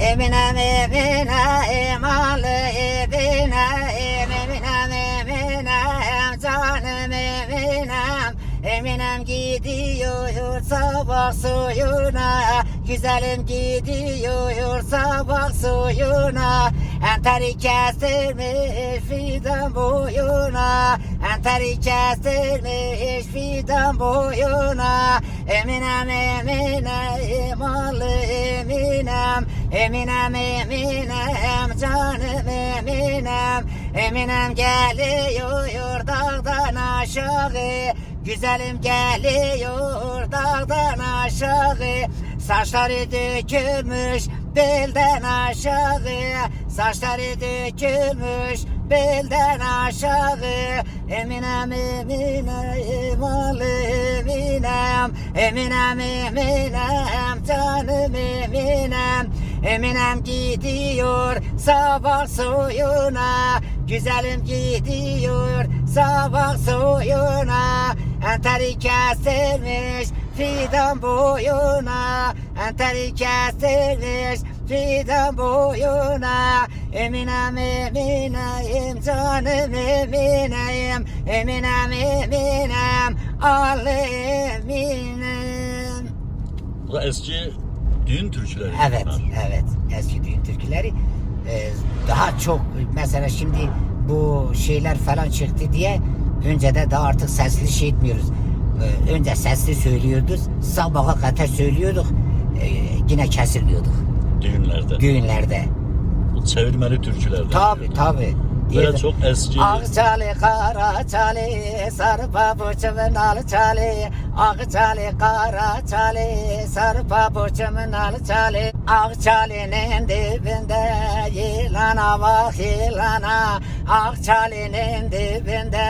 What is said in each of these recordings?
Eminem Eminem emalı Eminem Eminem Eminem canım Eminem. Eminem gidiyor sabah suyuna Güzelim gidiyor sabah suyuna. Enteri kestirmiş fidan boyuna Enteri kestirmiş fidan boyuna. Eminem Eminem malı Eminem. Eminem Eminem canım Eminem. Eminem geliyor dağdan aşağı. Güzelim geliyor dağdan aşağı. Saçları dökülmüş belden aşağı. Saçları dökülmüş belden aşağı Eminem Eminem Eminem Eminem. Eminem canım Eminem. Eminem gidiyor sabah suyuna Güzelim gidiyor sabah suyuna Enteri kesilmiş fidan boyuna. Enteri kesilmiş fidan boyuna Eminem Eminem canım Eminem Eminem Eminem al Eminem Bu da eski düğün türküleri. Evet, bunlar. evet. Eski düğün türküleri e, daha çok mesela şimdi bu şeyler falan çıktı diye önce de daha artık sesli şey etmiyoruz. E, önce sesli söylüyorduk, sabaha kadar söylüyorduk, e, yine kesiliyorduk Düğünlerde. düğünlerde. Çevirmeli türkülerde. Tabi tabi. Böyle çok eski. Akçalı karaçalı sarı pabuçumun alçalı Akçalı karaçalı sarı pabuçumun alçalı Akçalı'nın dibinde yılana bak yılana Akçalı'nın dibinde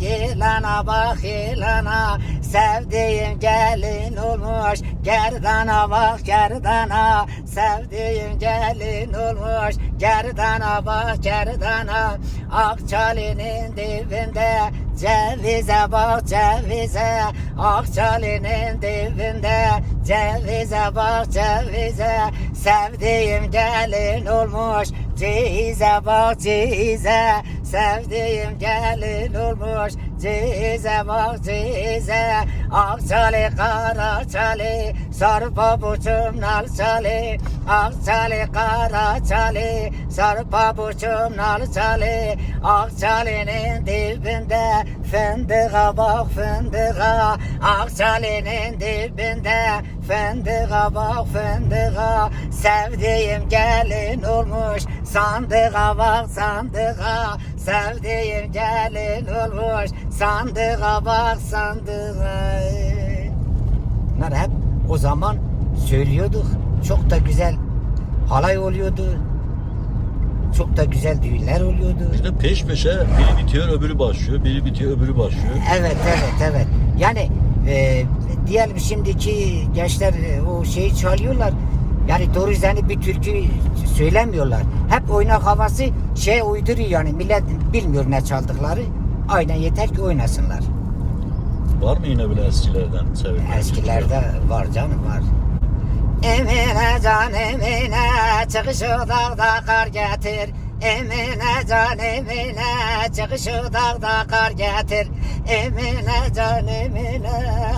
yılana bak yılana Sevdiğim gelin olmuş gerdana bak gerdana Sevdiğim gelin olmuş. Gerdana bak gerdana. Akçali'nin dibinde. Cevize bak cevize. Akçali'nin dibinde. Cevize bak cevize. Sevdiğim gelin olmuş. Cize bak cize Sevdiğim gelin olmuş. Cize bak cize Akçali karaçali. Sarı pabuçum nalçali Akçali karaçali sarı pabuçum nalçali Akçali'nin dibinde fındığa bak fındığa. Akçali'nin dibinde fındığa bak fındığa. Sevdiğim gelin olmuş sandığa bak sandığa. Sevdiğim gelin olmuş sandığa bak sandığa. Bunlar hep o zaman söylüyorduk. Çok da güzel halay oluyordu. Çok da güzel düğünler oluyordu. İşte peş peşe biri bitiyor öbürü başlıyor. Biri bitiyor öbürü başlıyor. Evet evet evet. Yani e, diyelim şimdiki gençler e, o şeyi çalıyorlar. Yani doğru yani bir türkü söylemiyorlar. Hep oynak havası şey uyduruyor yani millet bilmiyor ne çaldıkları. Aynen yeter ki oynasınlar. Var mı yine böyle eskilerden çevirmeli Eskilerde var canım var. Emine can emine çık şu dağda kar getir. Emine can emine çık şu dağda kar getir. Emine can emine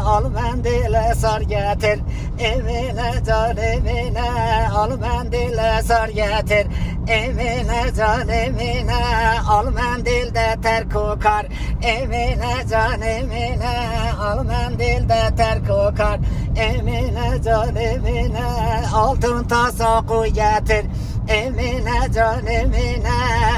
al mendile sar getir. Emine can emine al mendile sar getir. Emine can emine al mendilde ter kokar. Emine can emine al mendilde ter kokar. Emine can emine altın tasa koy getir. Emine can emine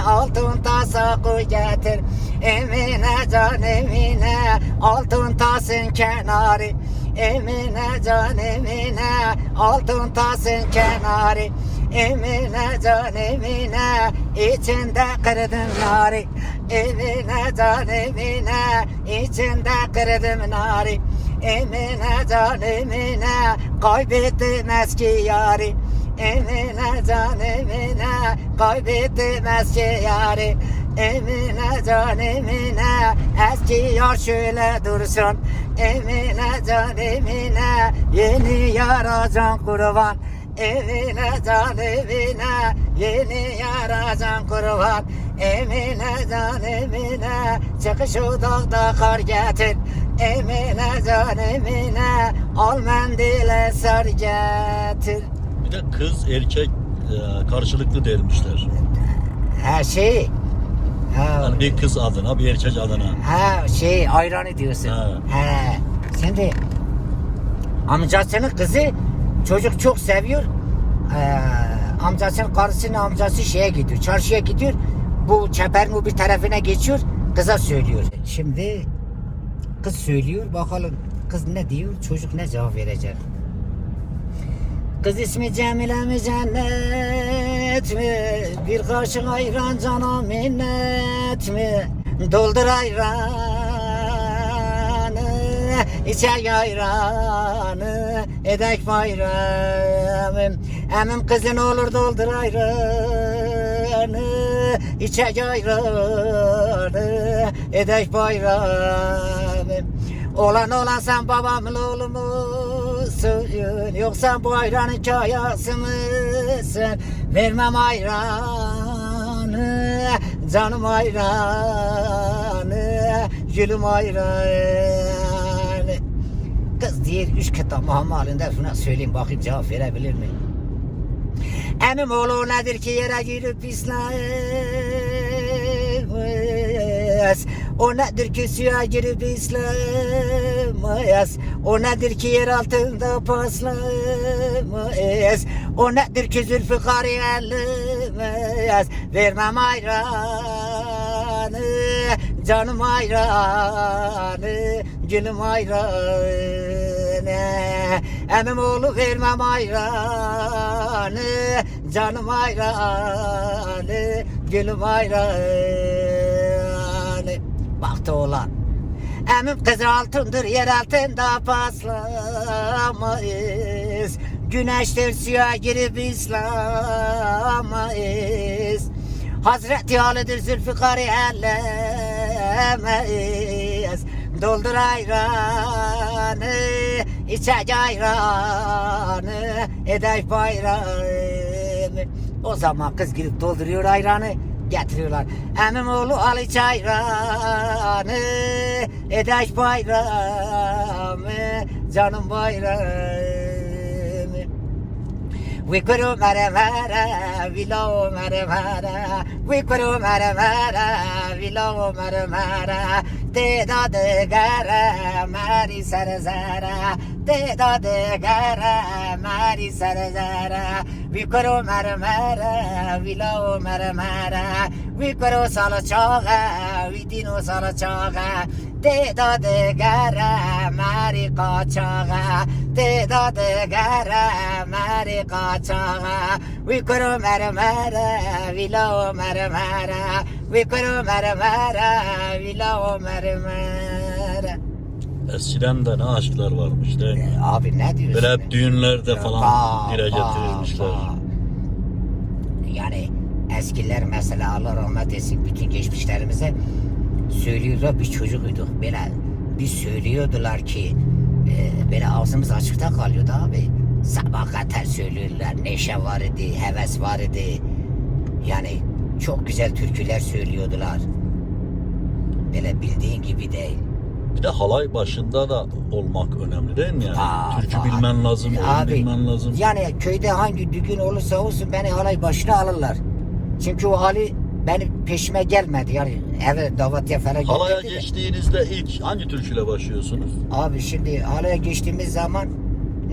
altın tasa koy getir. Emine can emine altın tasın kenarı. Emine can emine altın tasın kenarı. Emine can emine içinde kırdım nari. Emine can emine içinde kırdım nari. Emine can emine kaybettim eski yari. Emine can emine kaybettim eski yari. Emine can emine eski yar şöyle dursun. Emine can emine yeni yara can kurban. Evine can evine Yeni yara can kurban Emine can Emine Çık şu dağda kar getir Emine can Emine Al mendile sar getir Bir de kız erkek e, karşılıklı dermişler. Her şey ha, Yani bir kız adına bir erkek adına. ha şey ayranı diyorsun Ha. He. Şimdi amcasının kızı çocuk çok seviyor ee, amcasının karısının amcası şeye gidiyor çarşıya gidiyor bu çeperin bir tarafına geçiyor kıza söylüyor şimdi kız söylüyor bakalım kız ne diyor çocuk ne cevap verecek Kız ismi Cemile mi cennet mi? Bir kaşık ayran cana minnet mi? Doldur ayranı, içer ayranı, edek bayramım. Emim kızın olur doldur ayranı, içer ayranı, edek bayramım. Olan olan sen babamın oğlu musun? Yoksa bu ayranın kayası mısın? Vermem ayranı, canım ayranı, gülüm ayranı. Kız diğer üç kitap halinde şuna söyleyeyim bakayım cevap verebilir mi? Emim oğlu nedir ki yere girip pislemez O nedir ki suya girip islemez O nedir ki yer altında paslamaz O nedir ki zülfikar ellemez Vermem ayranı Canım ayranı Gülüm ayranı Emim oğlu vermem ayranı Canım ayranı Gülüm ayranı. Baktı oğlan. Emim kız altındır yer altında paslamayız. Güneştir suya girip islamayız. Hazreti Ali'dir Zülfikar'ı ellemeyiz. Doldur ayranı, içecek ayranı, edek bayramı. O zaman kız gidip dolduruyor ayranı, getiriyorlar. Emim oğlu al iç ayranı, edek bayramı, canım bayramı. Wikuru mara mara, vilo mara mara, wikuru mara mara, vilo mara mara, te da de gara, mari sara zara, te da de gara, mari sara zara, wikuru mara mara, vilo mara mara, wikuru sala chaga, vidino sala chaga, te da de gara, mari kachaga, te da de gara, mari kachaga, wikuru mara mara, vilo mara mara, wikuru mara mara, vilo mara mara. Eskiden de ne aşklar varmış değil mi? Abi ne diyorsun? Böyle hep düğünlerde falan Ba- dile getirilmişler. ba. Yani eskiler mesela Allah rahmet etsin bütün geçmişlerimize söylüyorlar bir çocuğuyduk böyle bir söylüyordular ki e, böyle ağzımız açıkta kalıyordu abi. Sabah kadar söylüyorlar. Neşe var idi, heves var idi. Yani çok güzel türküler söylüyordular. Böyle bildiğin gibi değil. Bir de halay başında da olmak önemli değil mi yani? Aa, Türkü aa. bilmen lazım, Abi, bilmen lazım. Yani köyde hangi düğün olursa olsun beni halay başına alırlar. Çünkü o hali benim peşime gelmedi. Yani eve davatya falan Halaya gönderdi de. geçtiğinizde ilk hangi türküyle başlıyorsunuz? Abi şimdi halaya geçtiğimiz zaman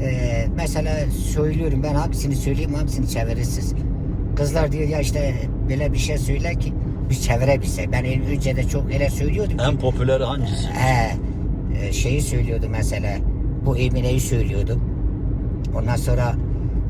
e, mesela söylüyorum ben hangisini söyleyeyim hangisini çevirirsiniz. Kızlar diyor ya işte böyle bir şey söyle ki biz çevirebilsek. Ben önce de çok öyle söylüyordum ki. En popüleri hangisi? He, e, şeyi söylüyordu mesela. Bu Emine'yi söylüyordum. Ondan sonra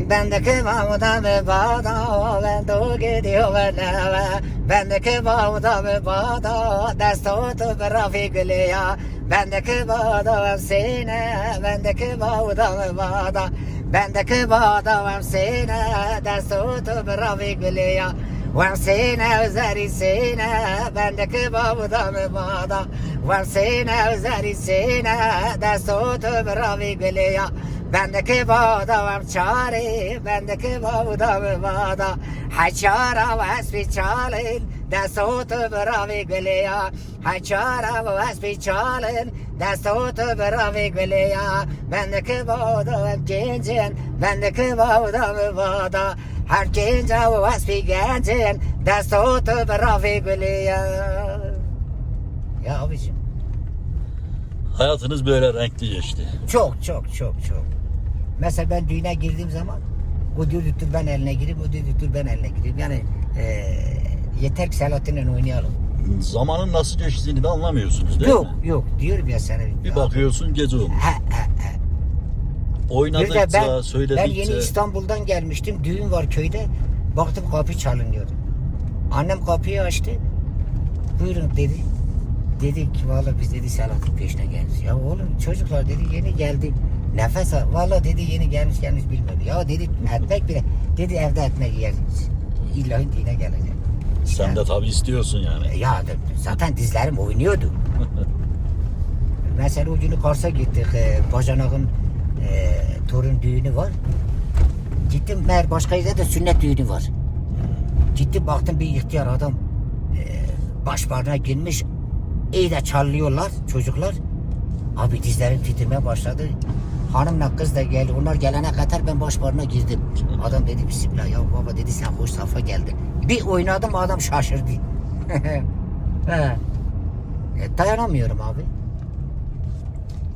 Bendeki bağda ve bağda Ben de gidiyor ve neve Bendeki bağda ve bağda Dest tutup Rafi Gülüya Bendeki bağda ve sine Bendeki bağda ve bağda Bendeki bağda ve sine Dest tutup Rafi Gülüya Vansine üzeri sine bendeki bağda ve bağda Vansine üzeri sine destutu bravi gülüya. Bendeki bağdam çare bendeki bağdam bağda haçara ve esbi çalın desotu bravi gülüya. Haçara ve esbi çalın desotu bravi gülüya. Bendeki bağdam bağda her gence ve esbi gencin desotu bravi gülüya ya abicim Hayatınız böyle renkli geçti. Çok çok çok çok. Mesela ben düğüne girdiğim zaman o diyor dur ben eline gireyim, o diyor dur ben eline gireyim. Yani eee yeter ki Selahattin'le oynayalım. Zamanın nasıl geçtiğini de anlamıyorsunuz değil yok mi? yok diyorum ya sana. Bir bakıyorsun gece olmuş. He he he. Bir de Oynadıkça, ben, ben söyledikçe. yeni İstanbul'dan gelmiştim. Düğün var köyde. Baktım kapı çalınıyordu. Annem kapıyı açtı. Buyurun dedi. Dedik ki valla biz dedi Selahattin peşine gelmiş. Ya oğlum çocuklar dedi yeni geldi. Nefes al. Valla dedi yeni gelmiş gelmiş bilmedi. Ya dedi ekmek bile. Dedi evde ekmek yer. İlla dine gelecek. Sen de tabii istiyorsun yani. Ya zaten dizlerim oynuyordu. Mesela o günü Kars'a gittik. E, bacanağın e, torun düğünü var. Gittim meğer başka yerde de sünnet düğünü var. Gittim baktım bir ihtiyar adam e, baş barına girmiş. İyi de çallıyorlar çocuklar. Abi dizlerim titremeye başladı. Hanımla kız da geldi. Onlar gelene kadar ben baş barına girdim. Adam dedi Bismillah ya baba dedi sen hoş safa geldin. Bir oynadım adam şaşırdı. He. E, dayanamıyorum abi.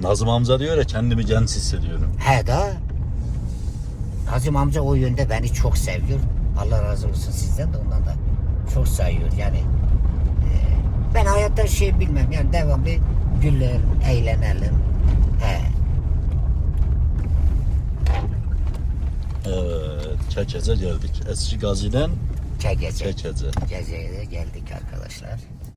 Nazım amca diyor ya kendimi genç hissediyorum. He da. Nazım amca o yönde beni çok seviyor. Allah razı olsun sizden de ondan da çok sayıyor yani. e, ben hayatta şey bilmem yani devamlı gülelim, eğlenelim. He. Evet, Çekece geldik. Eski Gazi'den Çekece. Çekece. Geze'ye de geldik arkadaşlar.